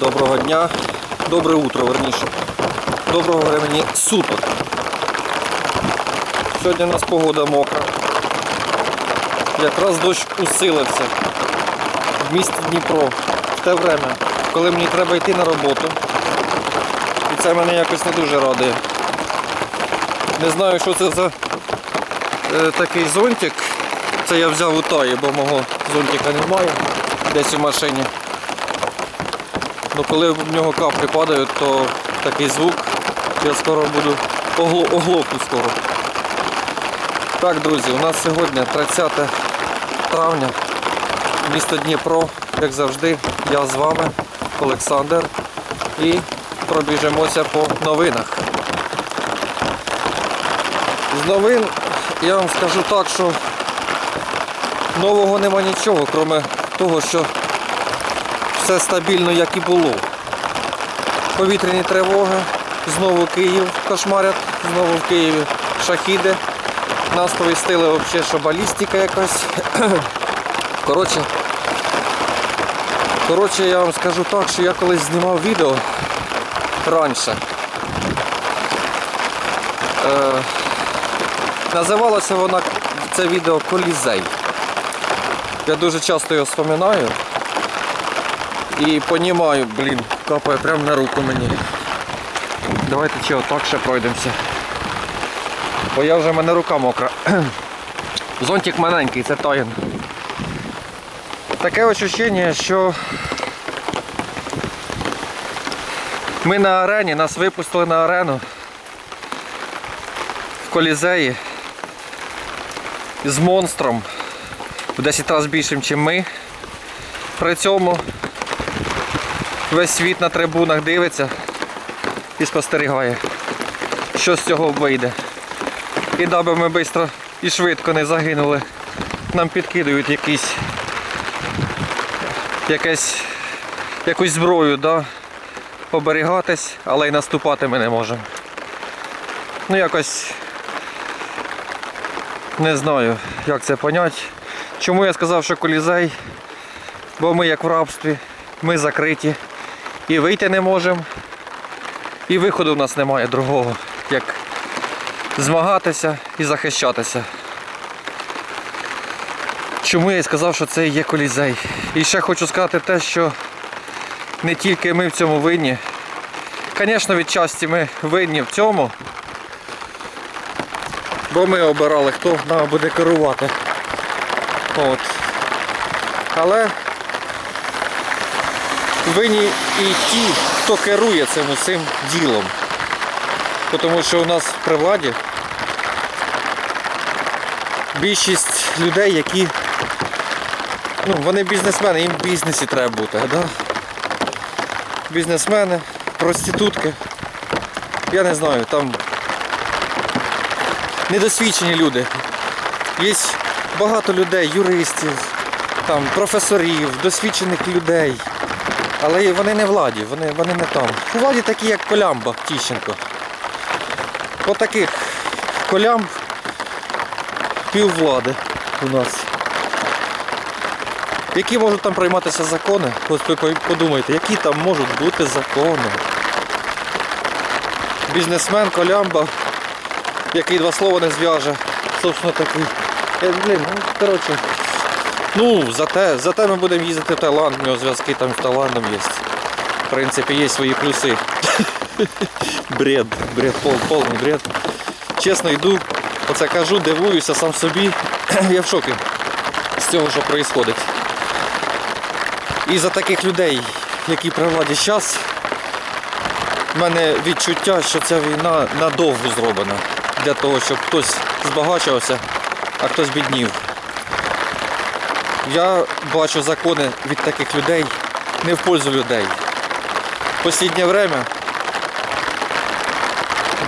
Доброго дня, добре утро, верніше. Доброго времени суток. Сьогодні у нас погода мокра. Якраз дощ усилився в місті Дніпро в те время, коли мені треба йти на роботу. І це мене якось не дуже радує. Не знаю, що це за е, такий зонтик. Це я взяв у Таї, бо мого зонтика немає десь у машині. Ну коли в нього каплі падають, то такий звук, я скоро буду огло, оглохну скоро. Так, друзі, у нас сьогодні 30 травня, місто Дніпро, як завжди, я з вами, Олександр, і пробіжемося по новинах. З новин я вам скажу так, що нового нема нічого, крім того, що все стабільно, як і було. Повітряні тривоги, знову Київ кошмарять, знову в Києві шахіди. Нас повістили взагалі, що балістика якась. Коротше, коротше, я вам скажу так, що я колись знімав відео раніше. Е, називалося вона це відео Колізей. Я дуже часто його вспоминаю. І понімаю, блін, капає прямо на руку мені. Давайте чи отак ще пройдемося. Бо я вже в мене рука мокра. Зонтик маленький, це таїн. Таке відчуття, що ми на арені, нас випустили на арену в колізеї з монстром в 10 разів більшим, ніж ми. При цьому весь світ на трибунах дивиться і спостерігає, що з цього вийде. І даби ми швидко і швидко не загинули, нам підкидують якісь, якесь, якусь зброю, да? оберігатись, але й наступати ми не можемо. Ну якось не знаю, як це поняти. Чому я сказав, що колізей? Бо ми як в рабстві, ми закриті і вийти не можемо. І виходу в нас немає другого, як змагатися і захищатися. Чому я і сказав, що це є колізей. І ще хочу сказати те, що не тільки ми в цьому винні. Звісно, відчасті ми винні в цьому, бо ми обирали, хто нам буде керувати. От. Але винні і ті, хто керує цим усім ділом. Тому що у нас при владі більшість людей, які ну, вони бізнесмени, їм в бізнесі треба бути. Да? Бізнесмени, проститутки. Я не знаю, там недосвідчені люди. Є багато людей, юристів, там, професорів, досвідчених людей. Але вони не владі, вони, вони не там. У владі такі, як Колямба Тіщенко. По таких колямб піввлади у нас. Які можуть там прийматися закони? Ось ви подумайте, які там можуть бути закони. Бізнесмен, колямба, який два слова не зв'яже. Собственно такий. Е, блін, ну коротше. Ну, зате, зате ми будемо їздити в Таїланд, у нього зв'язки там з Таїландом є. В принципі, є свої плюси. бред, бред, пол, повний бред. Чесно йду, оце кажу, дивуюся сам собі. Я в шокі з цього, що відбувається. І за таких людей, які при владі зараз, в мене відчуття, що ця війна надовго зроблена. Для того, щоб хтось збагачувався, а хтось біднів. Я бачу закони від таких людей не в пользу людей. В останнє время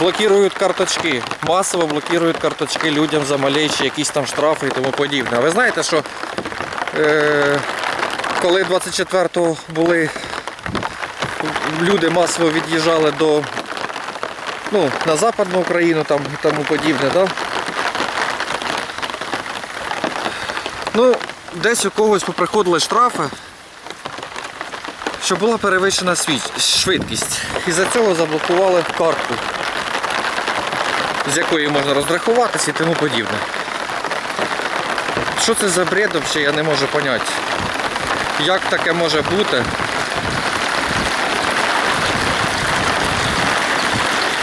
блокують карточки, масово блокують карточки людям за малейші якісь там штрафи і тому подібне. А ви знаєте, що е, коли 24-го були люди масово від'їжджали до ну, на Западну Україну там і тому подібне, да? Ну, десь у когось поприходили штрафи що була перевищена швидкість. І за цього заблокували картку, з якої можна розрахуватися і тому подібне. Що це за бред взагалі, я не можу поняти. Як таке може бути?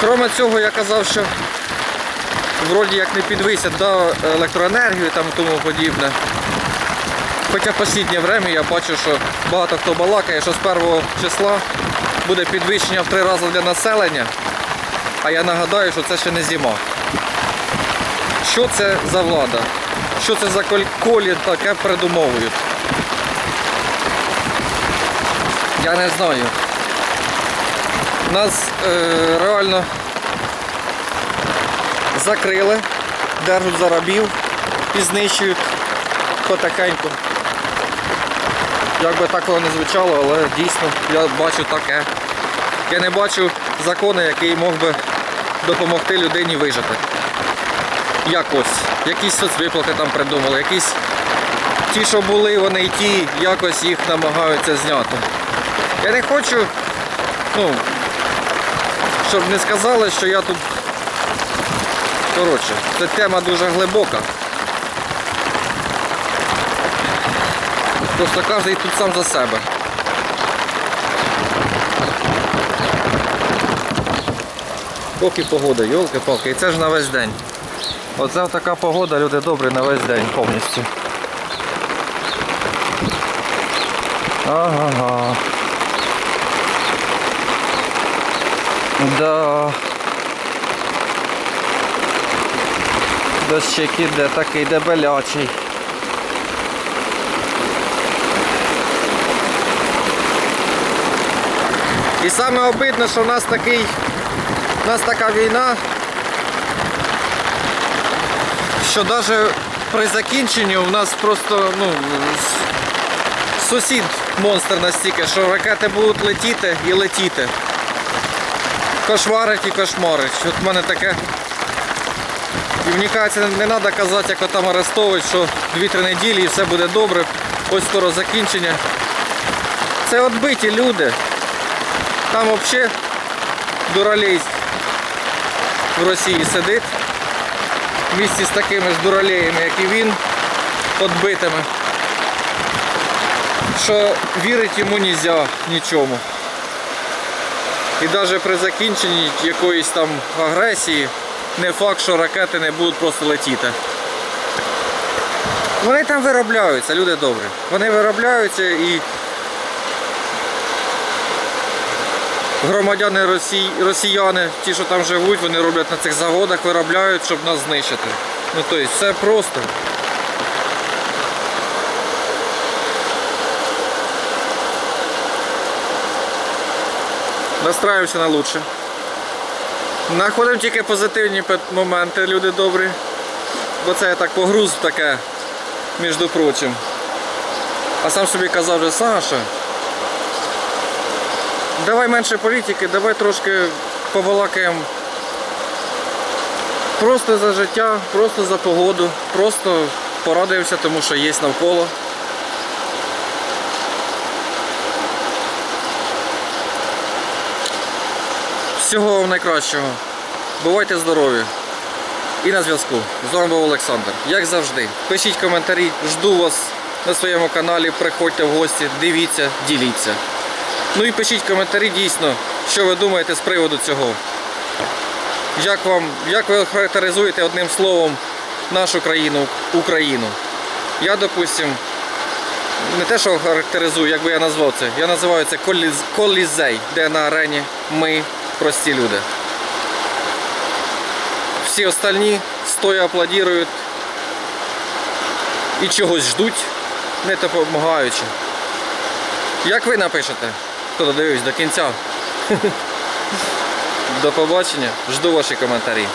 Кроме цього, я казав, що вроді як не підвисять да, електроенергію і тому подібне. Хоча в останнє время я бачу, що багато хто балакає, що з 1 числа буде підвищення в три рази для населення. А я нагадаю, що це ще не зима. Що це за влада? Що це за колі таке придумовують? Я не знаю. Нас е, реально закрили, держать за рабів і знищують потихеньку. Як би так воно не звучало, але дійсно я бачу таке. Я не бачу закону, який мог би допомогти людині вижити. Якось. Якісь соцвиплати там придумали, якісь ті, що були, вони і ті, якось їх намагаються зняти. Я не хочу, ну, щоб не сказали, що я тут. Коротше, ця тема дуже глибока. Просто кожен тут сам за себе. Поки погода, йолки-палки, і це ж на весь день. Оце така погода, люди добрі на весь день повністю. Ага. Да. Дощик іде такий дебелячий. І саме обидно, що в нас такий, у нас така війна, що навіть при закінченні у нас просто ну, сусід монстр настільки, що ракети будуть летіти і летіти. Кошмарить і кошмарить. От в мене таке. І мені кажеться, не треба казати, як там Арестович, що 2-3 неділі і все буде добре. Ось скоро закінчення. Це отбиті люди. Там взагалі дуралей в Росії сидить. В місті з такими ж дуралеями, як і він, отбитими. Що вірить йому не можна нічому. І навіть при закінченні якоїсь там агресії не факт, що ракети не будуть просто летіти. Вони там виробляються, люди добрі. Вони виробляються і громадяни Росії, росіяни, ті, що там живуть, вони роблять на цих заводах, виробляють, щоб нас знищити. Ну тобто все просто. Настраюємося на лучше. Знаходимо тільки позитивні моменти, люди добрі. Бо це я так погруз таке, між прочим. А сам собі казав вже, Саша, давай менше політики, давай трошки побалакаємо просто за життя, просто за погоду, просто порадуємося тому, що є навколо. Всього вам найкращого. Бувайте здорові. І на зв'язку. З вами був Олександр. Як завжди, пишіть коментарі, жду вас на своєму каналі, приходьте в гості, дивіться, діліться. Ну і пишіть коментарі дійсно, що ви думаєте з приводу цього. Як вам, як ви характеризуєте одним словом нашу країну, Україну? Я, допустим, не те, що характеризую, як би я назвав це. Я називаю це коліз, колізей, де на арені ми прості люди. Всі остальні стоя аплодують і чогось ждуть, не допомагаючи. Як ви напишете, хто додивився до кінця? До побачення, жду ваші коментарі.